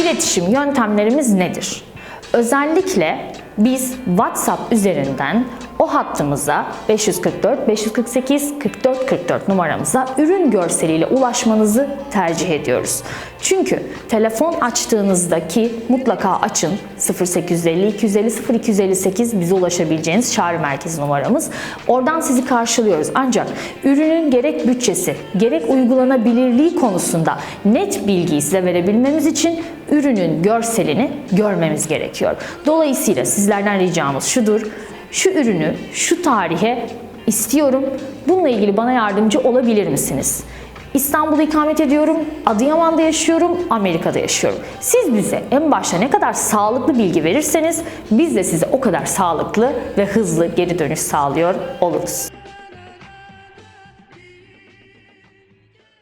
İletişim yöntemlerimiz nedir? Özellikle biz WhatsApp üzerinden o hattımıza 544 548 44 44 numaramıza ürün görseliyle ulaşmanızı tercih ediyoruz. Çünkü telefon açtığınızdaki mutlaka açın 0850 250 0258 bize ulaşabileceğiniz çağrı merkezi numaramız. Oradan sizi karşılıyoruz. Ancak ürünün gerek bütçesi, gerek uygulanabilirliği konusunda net bilgiyi size verebilmemiz için ürünün görselini görmemiz gerekiyor. Dolayısıyla sizlerden ricamız şudur. Şu ürünü şu tarihe istiyorum. Bununla ilgili bana yardımcı olabilir misiniz? İstanbul'da ikamet ediyorum, Adıyaman'da yaşıyorum, Amerika'da yaşıyorum. Siz bize en başta ne kadar sağlıklı bilgi verirseniz biz de size o kadar sağlıklı ve hızlı geri dönüş sağlıyor oluruz.